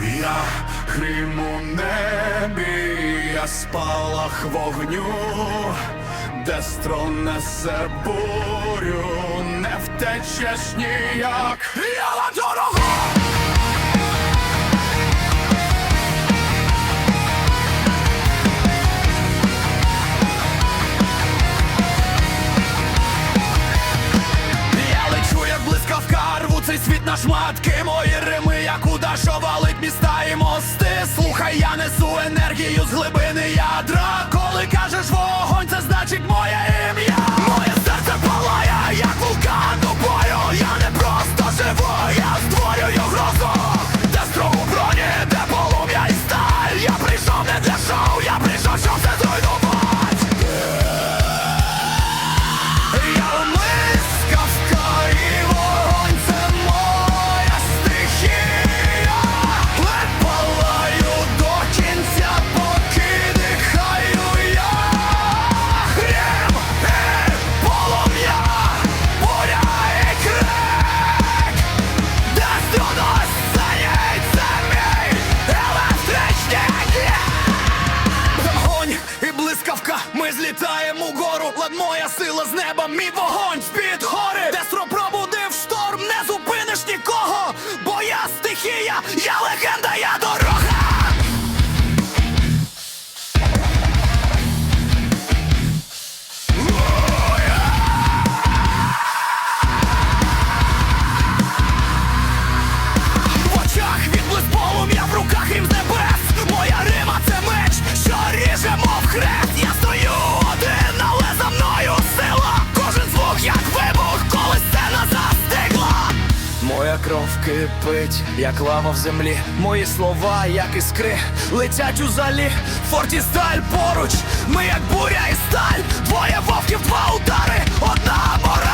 Я грім у небі, я спалах вогню, Дестро несе бурю, не втечеш ніяк. Я вам шматки Мої рими, як уда, що валить міста і мости. Слухай, я несу енергію з глибини ядра. Коли кажеш вогонь, це значить моє ім'я ми злітаємо угору Лад моя сила з неба, Кров кипить, як лава в землі. Мої слова, як іскри, летять у залі. Форті сталь поруч, ми як буря і сталь. Двоє вовків, два удари, одна мора